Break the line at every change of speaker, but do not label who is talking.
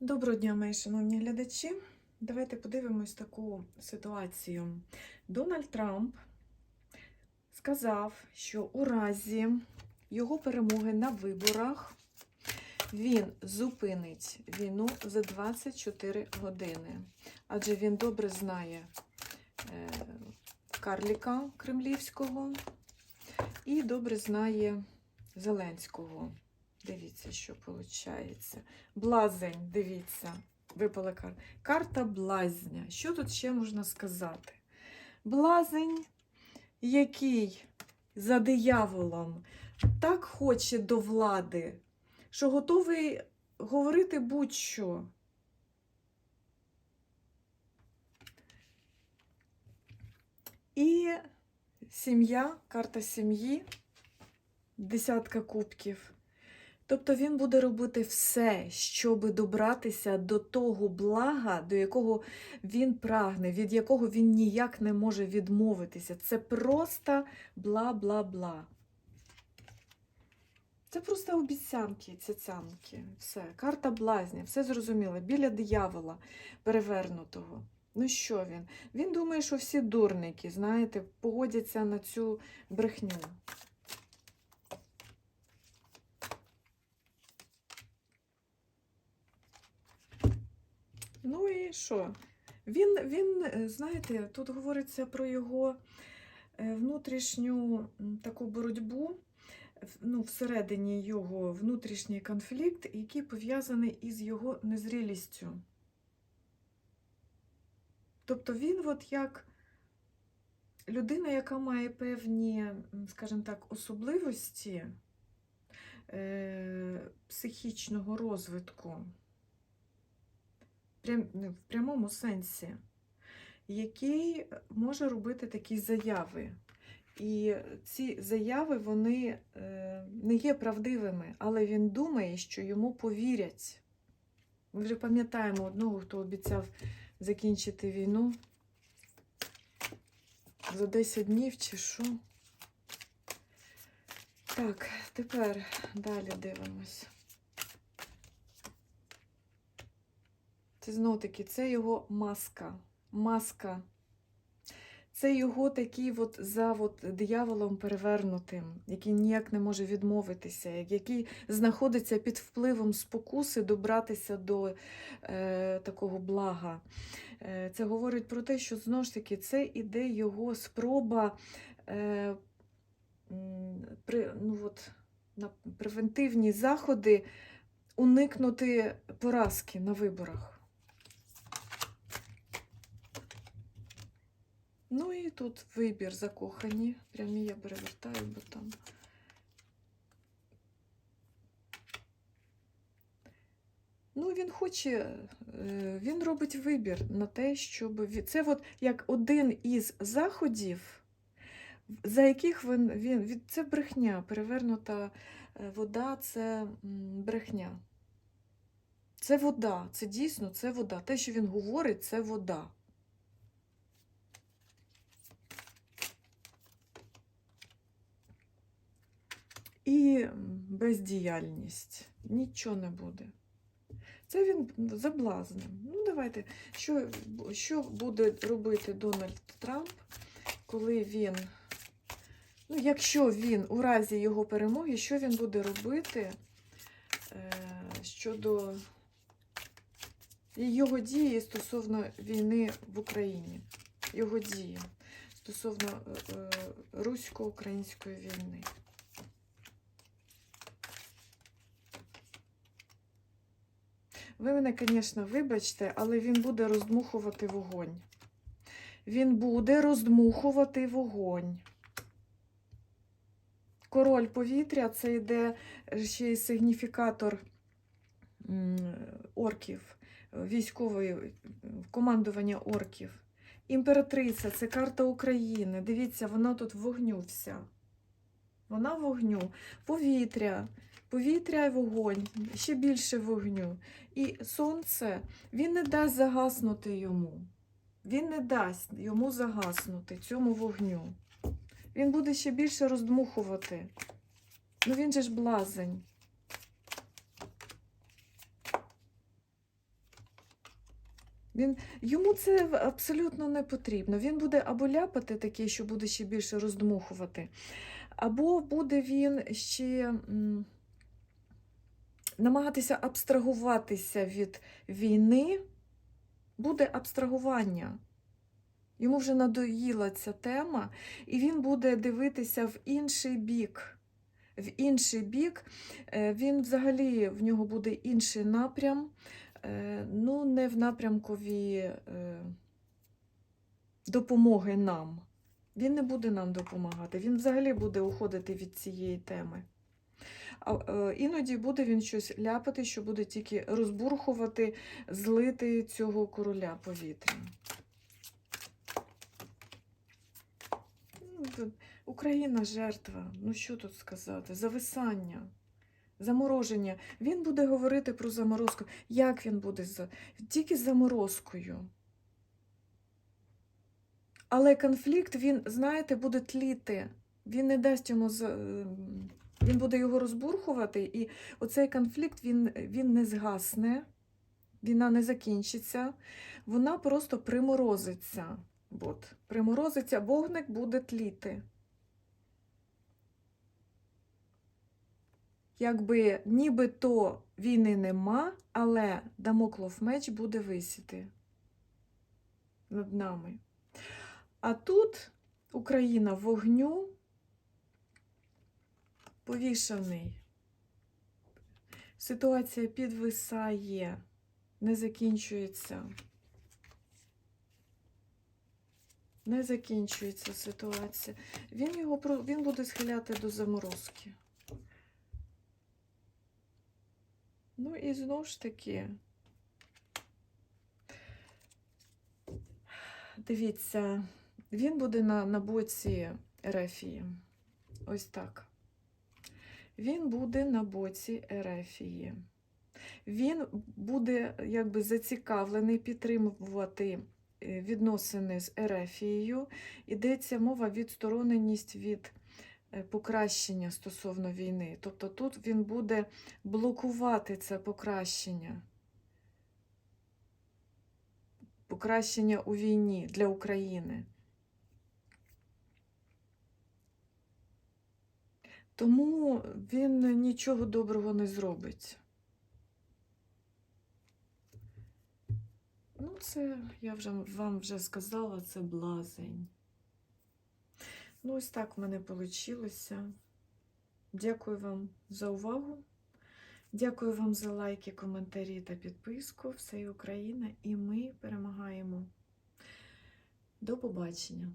Доброго дня, мої шановні глядачі. Давайте подивимось таку ситуацію. Дональд Трамп сказав, що у разі його перемоги на виборах він зупинить війну за 24 години. Адже він добре знає е, Карліка Кремлівського і добре знає Зеленського. Дивіться, що виходить. Блазень, дивіться, випала карта. Карта блазня. Що тут ще можна сказати? Блазень, який за дияволом так хоче до влади, що готовий говорити будь-що. І сім'я, карта сім'ї, десятка кубків. Тобто він буде робити все, щоб добратися до того блага, до якого він прагне, від якого він ніяк не може відмовитися. Це просто бла-бла-бла. Це просто обіцянки, цяцянки. Все. Карта блазня, все зрозуміло. Біля диявола перевернутого. Ну що він? Він думає, що всі дурники, знаєте, погодяться на цю брехню. Ну і що? Він, він, е, знаєте, тут говориться про його е, внутрішню таку боротьбу, ну, всередині його внутрішній конфлікт, який пов'язаний із його незрілістю. Тобто він, от як людина, яка має певні, скажімо так, особливості е, психічного розвитку в прямому сенсі, який може робити такі заяви. І ці заяви вони е, не є правдивими, але він думає, що йому повірять. Ми вже пам'ятаємо одного, хто обіцяв закінчити війну за 10 днів чи що. Так, тепер далі дивимось. Це знов таки, це його маска. Маска. Це його такий от за от дияволом перевернутим, який ніяк не може відмовитися, який знаходиться під впливом спокуси добратися до е, такого блага. Е, це говорить про те, що знову ж таки це іде його спроба е, при, ну от, на превентивні заходи уникнути поразки на виборах. Ну і тут вибір закохані. Прямі я перевертаю, бо там. Ну, він хоче, е, він робить вибір на те, щоб це от як один із заходів, за яких він, він це брехня, перевернута е, вода це брехня. Це вода, це дійсно це вода. Те, що він говорить, це вода. І бездіяльність. Нічого не буде. Це він заблазним. Ну, давайте, що, що буде робити Дональд Трамп, коли він, ну, якщо він у разі його перемоги, що він буде робити е, щодо його дії стосовно війни в Україні, його дії стосовно е, е, русько-української війни? Ви мене, звісно, вибачте, але він буде роздмухувати вогонь. Він буде роздмухувати вогонь. Король повітря це йде ще й сигніфікатор орків, військової командування орків. Імператриця це карта України. Дивіться, вона тут вогню вся. Вона вогню. Повітря. Повітря і вогонь, ще більше вогню. І сонце, він не дасть загаснути йому. Він не дасть йому загаснути цьому вогню. Він буде ще більше роздмухувати. Ну він же ж блазень. Він, йому це абсолютно не потрібно. Він буде або ляпати таке, що буде ще більше роздмухувати, або буде він ще намагатися абстрагуватися від війни, буде абстрагування. Йому вже надоїла ця тема, і він буде дивитися в інший бік. В інший бік. Е, Він взагалі в нього буде інший напрям, е, ну, не в напрямкові е, допомоги нам. Він не буде нам допомагати, він взагалі буде уходити від цієї теми. Е, іноді буде він щось ляпати, що буде тільки розбурхувати, злити цього короля повітря. Ну, Україна жертва. Ну що тут сказати? Зависання, замороження. Він буде говорити про заморозку. Як він буде тільки заморозкою. Але конфлікт, він, знаєте, буде тліти. Він не дасть йому ем, він буде його розбурхувати, і оцей конфлікт він, він не згасне, війна не закінчиться, вона просто приморозиться. От, приморозиться, вогник буде тліти. Якби нібито війни нема, але Дамоклов меч буде висіти над нами. А тут Україна вогню повішаний. Ситуація підвисає, не закінчується. Не закінчується ситуація. Він його він буде схиляти до заморозки. Ну і знову ж таки, дивіться, він буде на, на боці Ерефії. Ось так. Він буде на боці Ерефії. Він буде якби зацікавлений підтримувати е, відносини з Ерефією. Йдеться мова відстороненість від е, покращення стосовно війни. Тобто тут він буде блокувати це покращення. Покращення у війні для України. Тому він нічого доброго не зробить. Ну, це я вже вам вже сказала, це блазень. Ну, ось так в мене вийшло. Дякую вам за увагу. Дякую вам за лайки, коментарі та підписку. Все Україна, і ми перемагаємо. До побачення!